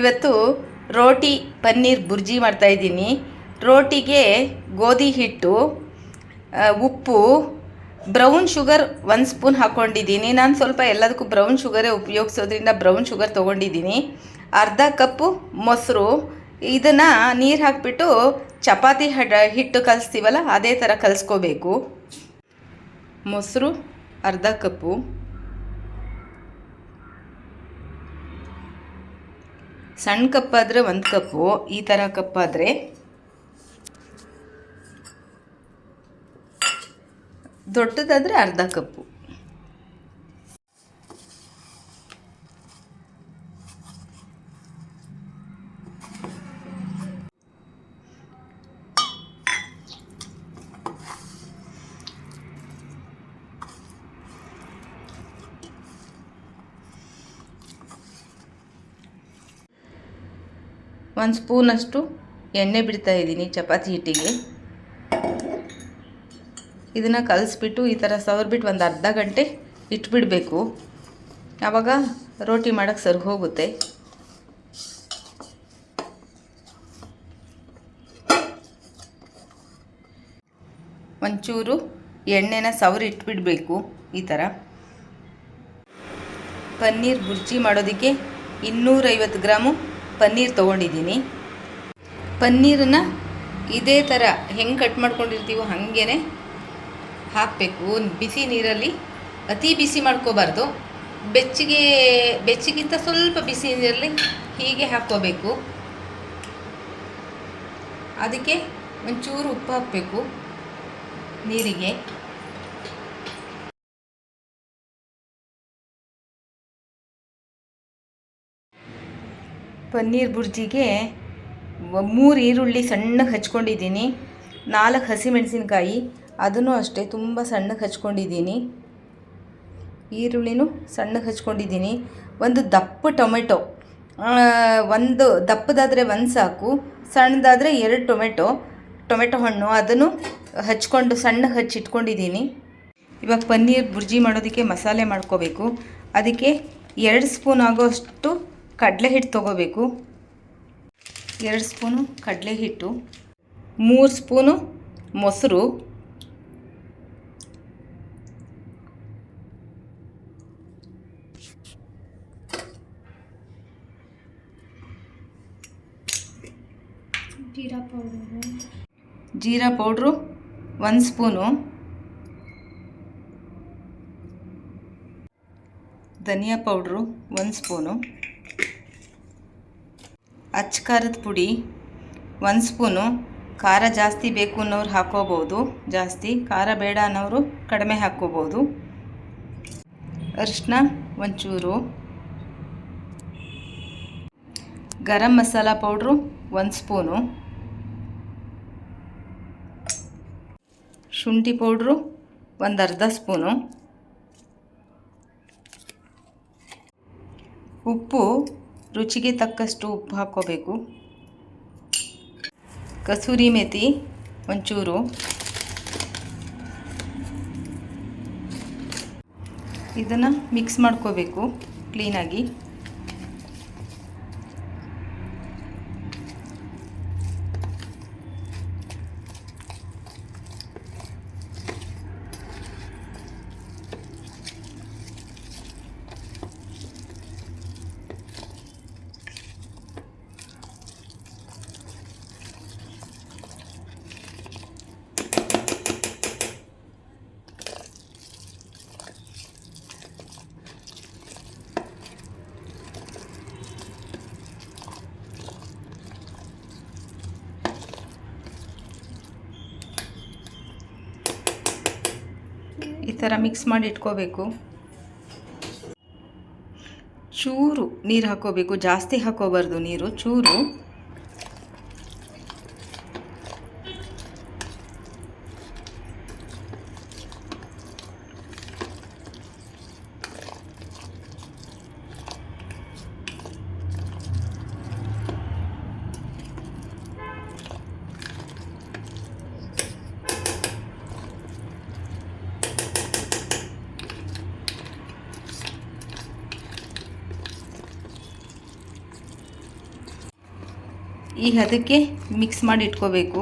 ಇವತ್ತು ರೋಟಿ ಪನ್ನೀರ್ ಬುರ್ಜಿ ಮಾಡ್ತಾಯಿದ್ದೀನಿ ರೋಟಿಗೆ ಗೋಧಿ ಹಿಟ್ಟು ಉಪ್ಪು, ಬ್ರೌನ್ ಶುಗರ್ ಒನ್ ಸ್ಪೂನ್ ಹಾಕ್ಕೊಂಡಿದ್ದೀನಿ ನಾನು ಸ್ವಲ್ಪ ಎಲ್ಲದಕ್ಕೂ ಬ್ರೌನ್ ಶುಗರೇ ಉಪಯೋಗಿಸೋದ್ರಿಂದ ಬ್ರೌನ್ ಶುಗರ್ ತೊಗೊಂಡಿದ್ದೀನಿ. ಅರ್ಧ ಕಪ್ಪು ಮೊಸರು, ಇದನ್ನು ನೀರು ಹಾಕಿಬಿಟ್ಟು ಚಪಾತಿ ಹಡ, ಹಿಟ್ಟು ಕಲಿಸ್ತೀವಲ್ಲ, ಅದೇ ಥರ ಕಲಿಸ್ಕೋಬೇಕು. ಮೊಸರು, ಅರ್ಧ ಕಪ್ಪು. ಸಣ್ಣ ಕಪ್ಪಾದರೆ ಒಂದು ಕಪ್ಪು ಈ ಥರ ಕಪ್ಪಾದರೆ ದೊಡ್ಡದಾದರೆ ಅರ್ಧ ಕಪ್ಪು. ಒಂದು ಸ್ಪೂನಷ್ಟು ಎಣ್ಣೆ ಬಿಡ್ತಾ ಇದ್ದೀನಿ ಚಪಾತಿ ಹಿಟ್ಟಿಗೆ. ಇದನ್ನು ಕಲಿಸ್ಬಿಟ್ಟು ಈ ಥರ ಸವರ್ಬಿಟ್ಟು ಒಂದು ಅರ್ಧ ಗಂಟೆ ಇಟ್ಬಿಡಬೇಕು. ಆವಾಗ ರೋಟಿ ಮಾಡೋಕ್ಕೆ ಸರಿ ಹೋಗುತ್ತೆ. ಒಂಚೂರು ಎಣ್ಣೆನ ಸವರಿ ಇಟ್ಬಿಡಬೇಕು ಈ ಥರ ಪನ್ನೀರ್ ಬುರ್ಜಿ ಮಾಡೋದಕ್ಕೆ ಇನ್ನೂರೈವತ್ತು ಗ್ರಾಮು ಪನ್ನೀರ್ ತೊಗೊಂಡಿದ್ದೀನಿ. ಪನ್ನೀರನ್ನ ಇದೇ ಥರ ಹೆಂಗೆ ಕಟ್ ಮಾಡ್ಕೊಂಡಿರ್ತೀವೋ ಹಾಗೇ ಹಾಕಬೇಕು. ಬಿಸಿ ನೀರಲ್ಲಿ ಅತಿ ಬಿಸಿ ಮಾಡ್ಕೋಬಾರ್ದು. ಬೆಚ್ಚಗೆ, ಬೆಚ್ಚಗಿಂತ ಸ್ವಲ್ಪ ಬಿಸಿ ನೀರಲ್ಲಿ ಹೀಗೆ ಹಾಕ್ಕೋಬೇಕು. ಅದಕ್ಕೆ ಒಂಚೂರು ಉಪ್ಪು ಹಾಕಬೇಕು ನೀರಿಗೆ. ಪನ್ನೀರ್ ಬುರ್ಜಿಗೆ ಮೂರು ಈರುಳ್ಳಿ ಸಣ್ಣಗೆ ಹಚ್ಕೊಂಡಿದ್ದೀನಿ, ನಾಲ್ಕು ಹಸಿಮೆಣಸಿನ್ಕಾಯಿ, ಅದನ್ನು ಅಷ್ಟೇ ತುಂಬ ಸಣ್ಣಗೆ ಹಚ್ಕೊಂಡಿದ್ದೀನಿ. ಈರುಳ್ಳಿನೂ ಸಣ್ಣಗೆ ಹಚ್ಕೊಂಡಿದ್ದೀನಿ. ಒಂದು ದಪ್ಪ ಟೊಮೆಟೊ ಒಂದು ದಪ್ಪದಾದರೆ ಒಂದು ಸಾಕು, ಸಣ್ಣದಾದರೆ ಎರಡು ಟೊಮೆಟೊ ಟೊಮೆಟೊ ಹಣ್ಣು, ಅದನ್ನು ಹಚ್ಕೊಂಡು ಸಣ್ಣಗೆ ಹಚ್ಚಿಟ್ಕೊಂಡಿದ್ದೀನಿ. ಇವಾಗ ಪನ್ನೀರ್ ಬುರ್ಜಿ ಮಾಡೋದಕ್ಕೆ ಮಸಾಲೆ ಮಾಡ್ಕೋಬೇಕು. ಅದಕ್ಕೆ ಎರಡು ಸ್ಪೂನ್ ಆಗೋಷ್ಟು ಕಡಲೆ ಹಿಟ್ಟು ತೊಗೋಬೇಕು. ಎರಡು ಸ್ಪೂನು ಕಡಲೆ ಹಿಟ್ಟು ಮೂರು ಸ್ಪೂನು ಮೊಸರು ಜೀರಾ ಪೌಡ್ರು. ಜೀರಾ ಪೌಡ್ರು ಒಂದು ಸ್ಪೂನು ಧನಿಯಾ ಪೌಡ್ರು ಒಂದು ಸ್ಪೂನು. ಅಚ್ಚ ಖಾರದ ಪುಡಿ, ಒಂದು ಸ್ಪೂನು, ಖಾರ ಜಾಸ್ತಿ ಬೇಕು ಅನ್ನೋರು ಹಾಕೋಬೋದು. ಜಾಸ್ತಿ, ಖಾರ ಬೇಡ ಅನ್ನೋರು ಕಡಿಮೆ ಹಾಕ್ಕೋಬೋದು ಅರಿಶಿನ ಒಂಚೂರು. ಗರಂ ಮಸಾಲ ಪೌಡ್ರು, ಒಂದು ಸ್ಪೂನು. ಶುಂಠಿ ಪೌಡ್ರು, ಒಂದು ಅರ್ಧ ಸ್ಪೂನು. ಉಪ್ಪು ರುಚಿಗೆ ತಕ್ಕಷ್ಟು ಉಪ್ಪು ಹಾಕ್ಕೋಬೇಕು. ಕಸೂರಿ ಮೇಥಿ ಒಂಚೂರು ಇದನ್ನು ಮಿಕ್ಸ್ ಮಾಡ್ಕೋಬೇಕು ಕ್ಲೀನಾಗಿ ಥರ ಮಿಕ್ಸ್ ಮಾಡಿ ಇಟ್ಕೋಬೇಕು. ಚೂರು ನೀರು ಹಾಕೋಬೇಕು ಜಾಸ್ತಿ ಹಾಕೋಬಾರ್ದು ನೀರು ಚೂರು. ಈ ಹದಕ್ಕೆ ಮಿಕ್ಸ್ ಮಾಡಿ ಇಟ್ಕೋಬೇಕು.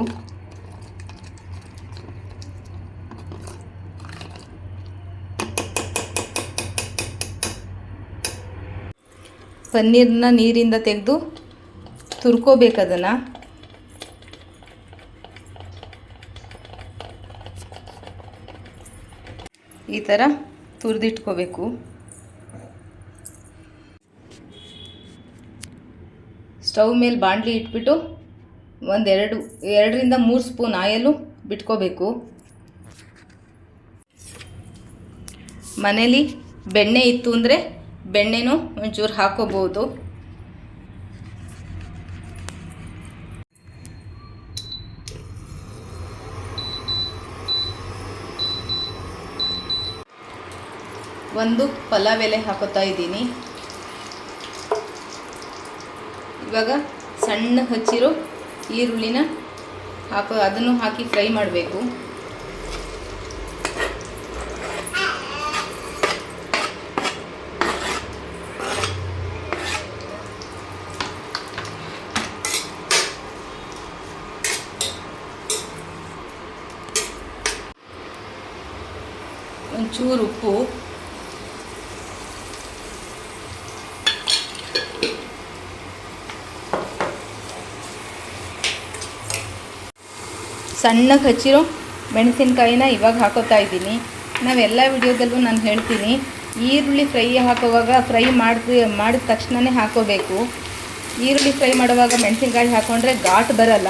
ಪನ್ನೀರನ್ನ ನೀರಿಂದ ತೆಗೆದು ತುರ್ಕೋಬೇಕು ಅದನ್ನು. ಈ ಥರ ತುರಿದಿಟ್ಕೋಬೇಕು. ಸ್ಟವ್ ಮೇಲೆ ಬಾಂಡ್ಲಿ ಇಟ್ಬಿಟ್ಟು ಒಂದೆರಡು, ಎರಡರಿಂದ ಮೂರು ಸ್ಪೂನ್ ಆಯಲು ಬಿಟ್ಕೋಬೇಕು. ಮನೇಲಿ ಬೆಣ್ಣೆ ಇತ್ತು ಅಂದರೆ ಬೆಣ್ಣೆನೂ ಒಂಚೂರು ಹಾಕೋಬೋದು. ಒಂದು ಪಲಾವ್ ಎಲೆ ಹಾಕೋತಾ ಇದ್ದೀನಿ. ಇವಾಗ ಸಣ್ಣ ಹಚ್ಚಿರೋ ಈರುಳ್ಳಿನ ಹಾಕೋ ಅದನ್ನು ಹಾಕಿ ಫ್ರೈ ಮಾಡಬೇಕು. ಒಂಚೂರು ಉಪ್ಪು. ಸಣ್ಣಗೆ ಹಚ್ಚಿರೋ ಮೆಣಸಿನ್ಕಾಯಿನ ಇವಾಗ ಹಾಕೋತಾ ಇದ್ದೀನಿ. ನಾವೆಲ್ಲ ವಿಡಿಯೋದಲ್ಲೂ ನಾನು ಹೇಳ್ತೀನಿ, ಈರುಳ್ಳಿ ಫ್ರೈ ಹಾಕುವಾಗ ಫ್ರೈ ಮಾಡಿದ ಮಾಡಿದ ತಕ್ಷಣವೇ ಹಾಕೋಬೇಕು. ಈರುಳ್ಳಿ ಫ್ರೈ ಮಾಡುವಾಗ ಮೆಣಸಿನ್ಕಾಯಿ ಹಾಕೊಂಡ್ರೆ ಘಾಟ್ ಬರಲ್ಲ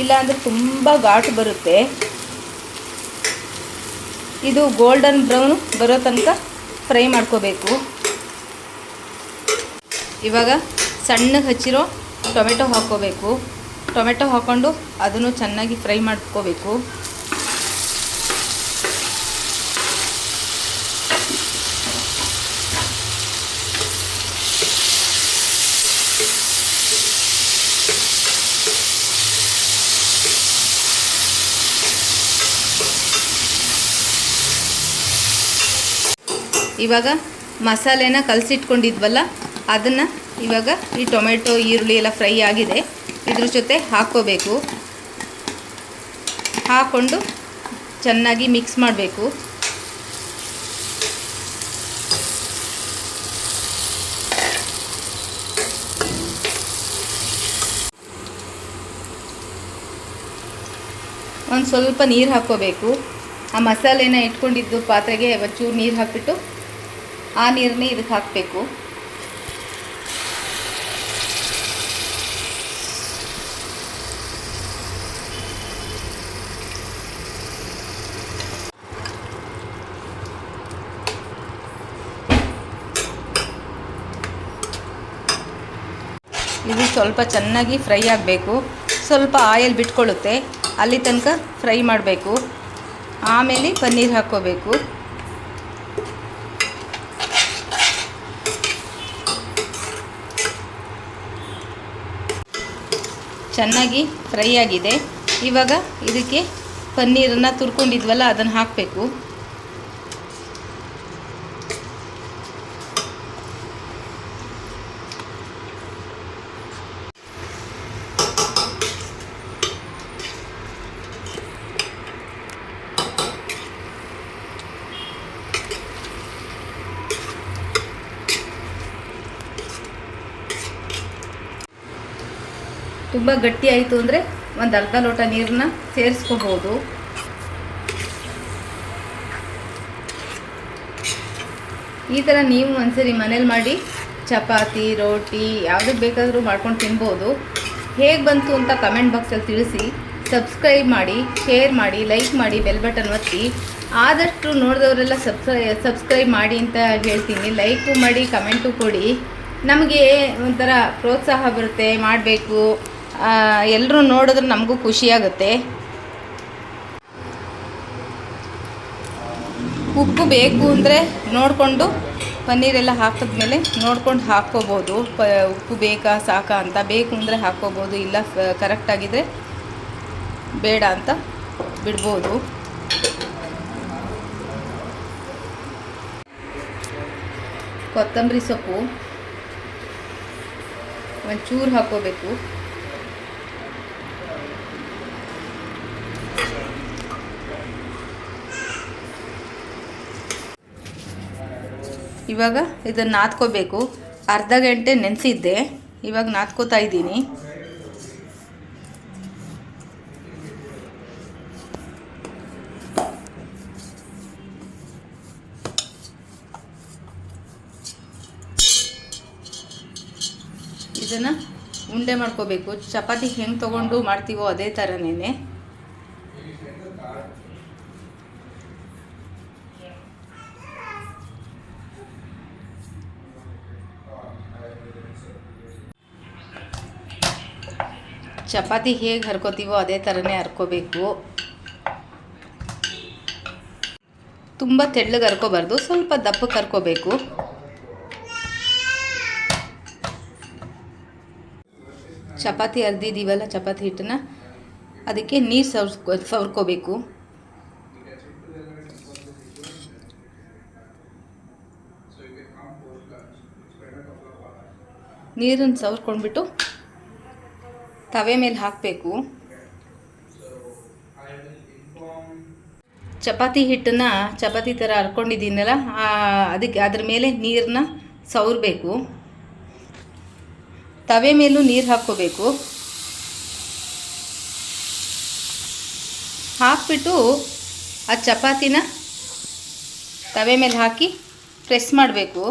ಇಲ್ಲಾಂದರೆ ತುಂಬ ಘಾಟ್ ಬರುತ್ತೆ. ಇದು ಗೋಲ್ಡನ್ ಬ್ರೌನ್ ಬರೋ ತನಕ ಫ್ರೈ ಮಾಡ್ಕೋಬೇಕು. ಇವಾಗ ಸಣ್ಣಗೆ ಹಚ್ಚಿರೋ ಟೊಮೆಟೊ ಹಾಕ್ಕೋಬೇಕು ಟೊಮೆಟೊ ಹಾಕ್ಕೊಂಡು ಅದನ್ನು ಚೆನ್ನಾಗಿ ಫ್ರೈ ಮಾಡ್ಕೋಬೇಕು. ಇವಾಗ ಮಸಾಲೆನ ಕಲಸಿಟ್ಕೊಂಡಿದ್ವಲ್ಲ, ಅದನ್ನು ಇವಾಗ ಈ ಟೊಮೆಟೊ, ಈರುಳ್ಳಿ ಎಲ್ಲ ಫ್ರೈ ಆಗಿದೆ. ಇದ್ರ ಜೊತೆ ಹಾಕ್ಕೋಬೇಕು ಹಾಕ್ಕೊಂಡು ಚೆನ್ನಾಗಿ ಮಿಕ್ಸ್ ಮಾಡಬೇಕು. ಒಂದು ಸ್ವಲ್ಪ ನೀರು ಹಾಕ್ಕೋಬೇಕು ಆ ಮಸಾಲೆನ ಇಟ್ಕೊಂಡಿದ್ದು ಪಾತ್ರೆಗೆ ಒಂಚೂರು ನೀರು ಹಾಕಿಬಿಟ್ಟು ಆ ನೀರನ್ನೇ ಇದಕ್ಕೆ ಹಾಕಬೇಕು. ಇದು ಸ್ವಲ್ಪ ಚೆನ್ನಾಗಿ ಫ್ರೈ ಆಗಬೇಕು. ಸ್ವಲ್ಪ ಆಯಲ್ ಬಿಟ್ಕೊಳ್ಳುತ್ತೆ. ಅಲ್ಲಿ ತನಕ ಫ್ರೈ ಮಾಡಬೇಕು. ಆಮೇಲೆ ಪನ್ನೀರ್ ಹಾಕ್ಕೋಬೇಕು. ಚೆನ್ನಾಗಿ ಫ್ರೈ ಆಗಿದೆ. ಇವಾಗ ಇದಕ್ಕೆ ಪನ್ನೀರನ್ನು ತುರ್ಕೊಂಡಿದ್ವಲ್ಲ, ಅದನ್ನು ಹಾಕಬೇಕು. ತುಂಬ ಗಟ್ಟಿ ಆಯಿತು ಅಂದರೆ ಒಂದು ಅರ್ಧ ಲೋಟ ನೀರನ್ನ ಸೇರಿಸ್ಕೋಬೋದು. ಈ ಥರ ನೀವು ಒಂದ್ಸರಿ ಮನೇಲಿ ಮಾಡಿ ಚಪಾತಿ, ರೋಟಿ ಯಾವುದಕ್ಕೆ ಬೇಕಾದರೂ ಮಾಡ್ಕೊಂಡು ತಿನ್ಬೋದು. ಹೇಗೆ ಬಂತು ಅಂತ ಕಮೆಂಟ್ ಬಾಕ್ಸಲ್ಲಿ ತಿಳಿಸಿ. ಸಬ್ಸ್ಕ್ರೈಬ್ ಮಾಡಿ ಶೇರ್ ಮಾಡಿ ಲೈಕ್ ಮಾಡಿ ಬೆಲ್ ಬಟನ್ ಒತ್ತಿ. ಆದಷ್ಟು ನೋಡಿದವರೆಲ್ಲ ಸಬ್ಸ್ಕ್ರೈ ಸಬ್ಸ್ಕ್ರೈಬ್ ಮಾಡಿ ಅಂತ ಹೇಳ್ತೀನಿ. ಲೈಕು ಮಾಡಿ ಕಮೆಂಟು ಕೊಡಿ. ನಮಗೆ ಒಂಥರ ಪ್ರೋತ್ಸಾಹ ಬರುತ್ತೆ, ಮಾಡಬೇಕು. ಎಲ್ಲರೂ ನೋಡಿದ್ರೆ ನಮಗೂ ಖುಷಿಯಾಗುತ್ತೆ. ಉಪ್ಪು ಬೇಕು ಅಂದರೆ ನೋಡಿಕೊಂಡು ಪನ್ನೀರೆಲ್ಲ ಹಾಕಿದ್ಮೇಲೆ ನೋಡ್ಕೊಂಡು ಹಾಕ್ಕೋಬೋದು. ಪ, ಉಪ್ಪು ಬೇಕಾ, ಸಾಕಾ ಅಂತ. ಬೇಕು ಅಂದರೆ ಹಾಕ್ಕೋಬೋದು, ಇಲ್ಲ ಕರೆಕ್ಟಾಗಿದ್ದರೆ ಬೇಡ ಅಂತ ಬಿಡ್ಬೋದು. ಕೊತ್ತಂಬರಿ ಸೊಪ್ಪು, ಒಂಚೂರು ಹಾಕ್ಕೋಬೇಕು. ಇವಾಗ ಇದನ್ನು ನಾದ್ಕೋಬೇಕು. ಅರ್ಧ ಗಂಟೆ ನೆನೆಸಿದ್ದೆ. ಇವಾಗ ನಾದ್ಕೋತಾ ಇದ್ದೀನಿ. ಇದನ್ನು ಉಂಡೆ ಮಾಡ್ಕೋಬೇಕು. ಚಪಾತಿ ಹೆಂಗೆ ತೊಗೊಂಡು ಮಾಡ್ತೀವೋ ಅದೇ ಥರನೇ ಚಪಾತಿ ಹೇಗೆ ಹರ್ಕೋತೀವೋ ಅದೇ ಥರನೇ ಹರ್ಕೋಬೇಕು. ತುಂಬ ತೆಳ್ಳಗೆ ಹರ್ಕೋಬಾರ್ದು, ಸ್ವಲ್ಪ ದಪ್ಪಕ್ಕೆ ಹರ್ಕೋಬೇಕು. ಚಪಾತಿ ಅರ್ದಿದ್ದೀವಲ್ಲ ಚಪಾತಿ ಹಿಟ್ಟನ್ನ, ಅದಕ್ಕೆ ನೀರು ಸವರ್ಸ್ಕೊ ಸವರ್ಕೋಬೇಕು. ನೀರನ್ನು ಸವರ್ಕೊಂಡ್ಬಿಟ್ಟು ತವೆ ಮೇಲೆ ಹಾಕಬೇಕು. ಚಪಾತಿ ಹಿಟ್ಟನ್ನ ಚಪಾತಿ ಥರ ಹರ್ಕೊಂಡಿದ್ದೀನಲ್ಲ ಅದಕ್ಕೆ ಅದ್ರ ಮೇಲೆ ನೀರನ್ನ ಸವರಬೇಕು. ತವೆ ಮೇಲೂ ನೀರು ಹಾಕ್ಕೋಬೇಕು. ಹಾಕ್ಬಿಟ್ಟು ಆ ಚಪಾತಿನ ತವೆ ಮೇಲೆ ಹಾಕಿ ಪ್ರೆಸ್ ಮಾಡಬೇಕು.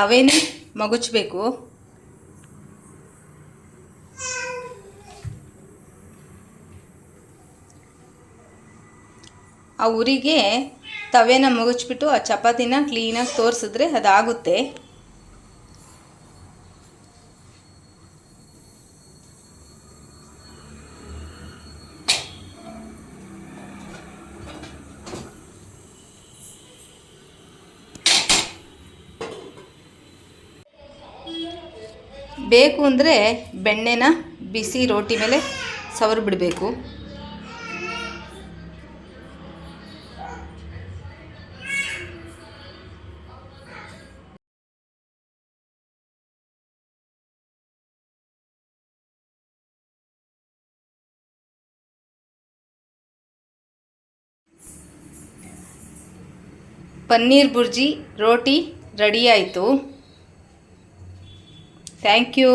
ತವೆನೇ ಮಗುಚಬೇಕು. ಆ ಉರಿಗೆ ತವೆನ ಮುಗಿಸ್ಬಿಟ್ಟು ಆ ಚಪಾತಿನ ಕ್ಲೀನಾಗಿ ತೋರಿಸಿದ್ರೆ ಅದಾಗುತ್ತೆ. ಬೇಕು ಅಂದರೆ ಬೆಣ್ಣೆನ ಬಿಸಿ ರೋಟಿ ಮೇಲೆ ಸವರ್ ಬಿಡಬೇಕು. ಪನ್ನೀರ್ ಬುರ್ಜಿ ರೋಟಿ ರೆಡಿ ಆಯಿತು. Thank you